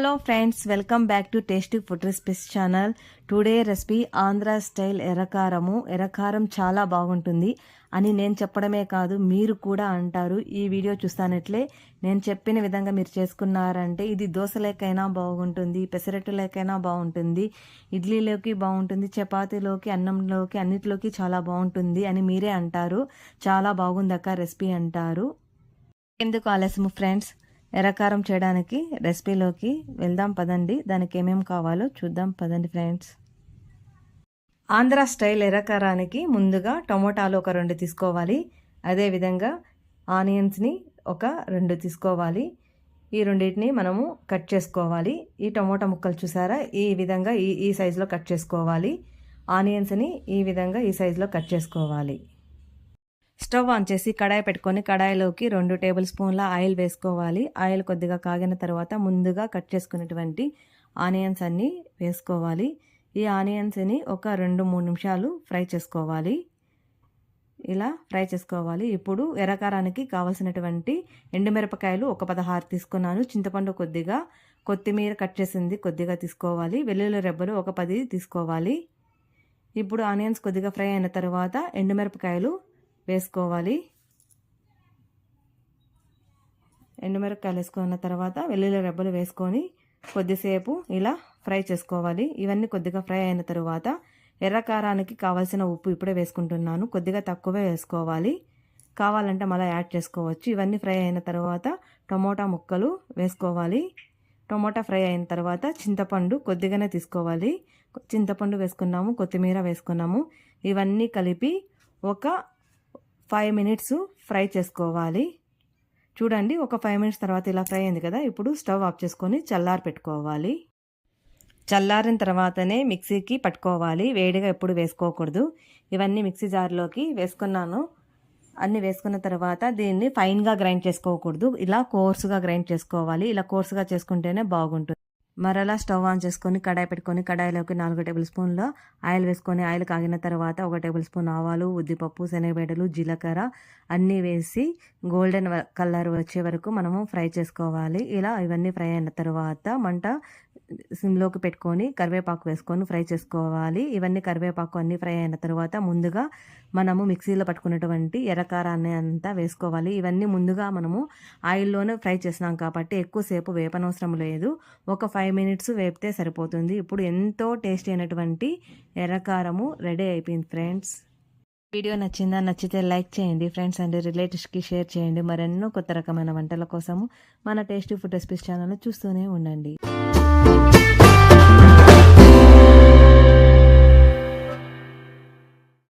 Hello friends welcome back to tasty food recipes channel today recipe Andhra style ఎర్రకారము ఎర్రకారం చాలా బాగుంటుంది అని నేను చెప్పడమే కాదు మీరు కూడా అంటారు. ఈ వీడియో చూస్తానట్లే నేను చెప్పిన విధంగా మీరు చేసుకున్నారంటే ఇది దోశలేకైనా బాగుంటుంది పెసరట్టులేకైనా బాగుంటుంది ఇడ్లీలోకి బాగుంటుంది చపాతీలోకి అన్నంలోకి అన్నిటిలోకి చాలా బాగుంటుంది అని మీరే అంటారు. చాలా బాగుందక్క రెసిపీ అంటారు. ఎందుకు ఆలస్యము ఫ్రెండ్స్ ఎర్రకారం చేయడానికి రెసిపీలోకి వెళ్దాం పదండి. దానికి ఏమేమి కావాలో చూద్దాం పదండి ఫ్రెండ్స్. ఆంధ్ర స్టైల్ ఎర్రకారానికి ముందుగా టమోటాలు ఒక రెండు తీసుకోవాలి. అదేవిధంగా ఆనియన్స్ని ఒక రెండు తీసుకోవాలి. ఈ రెండింటిని మనము కట్ చేసుకోవాలి. ఈ టమోటా ముక్కలు చూసారా? ఈ విధంగా ఈ ఈ సైజులో కట్ చేసుకోవాలి. ఆనియన్స్ని ఈ విధంగా ఈ సైజులో కట్ చేసుకోవాలి. స్టవ్ ఆన్ చేసి కడాయి పెట్టుకొని కడాయిలోకి రెండు టేబుల్ స్పూన్ల ఆయిల్ వేసుకోవాలి. ఆయిల్ కొద్దిగా కాగిన తర్వాత ముందుగా కట్ చేసుకున్నటువంటి ఆనియన్స్ అన్నీ వేసుకోవాలి. ఈ ఆనియన్స్ని ఒక రెండు మూడు నిమిషాలు ఫ్రై చేసుకోవాలి. ఇలా ఫ్రై చేసుకోవాలి. ఇప్పుడు ఎర్రకారానికి కావలసినటువంటి ఎండుమిరపకాయలు ఒక పదహారు తీసుకున్నాను. చింతపండు కొద్దిగా కొత్తిమీర కట్ చేసింది కొద్దిగా తీసుకోవాలి. వెల్లుల్లి రెబ్బలు ఒక పది తీసుకోవాలి. ఇప్పుడు ఆనియన్స్ కొద్దిగా ఫ్రై అయిన తర్వాత ఎండుమిరపకాయలు వేసుకోవాలి. ఎండుమిరపకాయలు వేసుకున్న తర్వాత వెల్లుల్లి రెబ్బలు వేసుకొని కొద్దిసేపు ఇలా ఫ్రై చేసుకోవాలి. ఇవన్నీ కొద్దిగా ఫ్రై అయిన తర్వాత ఎర్రకారానికి కావాల్సిన ఉప్పు ఇప్పుడే వేసుకుంటున్నాను. కొద్దిగా తక్కువే వేసుకోవాలి. కావాలంటే మళ్ళీ యాడ్ చేసుకోవచ్చు. ఇవన్నీ ఫ్రై అయిన తర్వాత టమోటా ముక్కలు వేసుకోవాలి. టమోటా ఫ్రై అయిన తర్వాత చింతపండు కొద్దిగానే తీసుకోవాలి. చింతపండు వేసుకున్నాము కొత్తిమీర వేసుకున్నాము. ఇవన్నీ కలిపి ఒక ఫైవ్ మినిట్స్ ఫ్రై చేసుకోవాలి. చూడండి ఒక ఫైవ్ మినిట్స్ తర్వాత ఇలా ఫ్రై అయింది కదా ఇప్పుడు స్టవ్ ఆఫ్ చేసుకొని చల్లారి పెట్టుకోవాలి. చల్లారిన తర్వాతనే మిక్సీకి పట్టుకోవాలి. వేడిగా ఎప్పుడు వేసుకోకూడదు. ఇవన్నీ మిక్సీ జార్లోకి వేసుకున్నాను. అన్నీ వేసుకున్న తర్వాత దీన్ని ఫైన్గా గ్రైండ్ చేసుకోకూడదు. ఇలా కోర్సుగా గ్రైండ్ చేసుకోవాలి. ఇలా కోర్సుగా చేసుకుంటేనే బాగుంటుంది. మరలా స్టవ్ ఆన్ చేసుకొని కడాయి పెట్టుకొని కడాయిలోకి నాలుగు టేబుల్ స్పూన్ల ఆయిల్ వేసుకొని ఆయిల్ కాగిన తర్వాత ఒక టేబుల్ స్పూన్ ఆవాలు ఉద్దిపప్పు శనగబెడలు జీలకర్ర అన్నీ వేసి గోల్డెన్ కలర్ వచ్చే వరకు మనము ఫ్రై చేసుకోవాలి. ఇలా ఇవన్నీ ఫ్రై అయిన తర్వాత మంట సిమ్లోకి పెట్టుకొని కరివేపాకు వేసుకొని ఫ్రై చేసుకోవాలి. ఇవన్నీ కరివేపాకు అన్నీ ఫ్రై అయిన తర్వాత ముందుగా మనము మిక్సీలో పట్టుకున్నటువంటి ఎర్రకారాన్ని అంతా వేసుకోవాలి. ఇవన్నీ ముందుగా మనము ఆయిల్లోనే ఫ్రై చేసినాం కాబట్టి ఎక్కువసేపు వేపనవసరం లేదు. ఒక ఫైవ్ మినిట్స్ వేపితే సరిపోతుంది. ఇప్పుడు ఎంతో టేస్టీ అయినటువంటి ఎర్రకారము రెడీ అయిపోయింది ఫ్రెండ్స్. వీడియో నచ్చిందా? నచ్చితే లైక్ చేయండి ఫ్రెండ్స్ అండ్ రిలేటివ్స్కి షేర్ చేయండి. మరెన్నో కొత్త రకమైన వంటల కోసము మన టేస్టీ ఫుడ్ రెసిపీస్ ఛానల్ చూస్తూనే ఉండండి.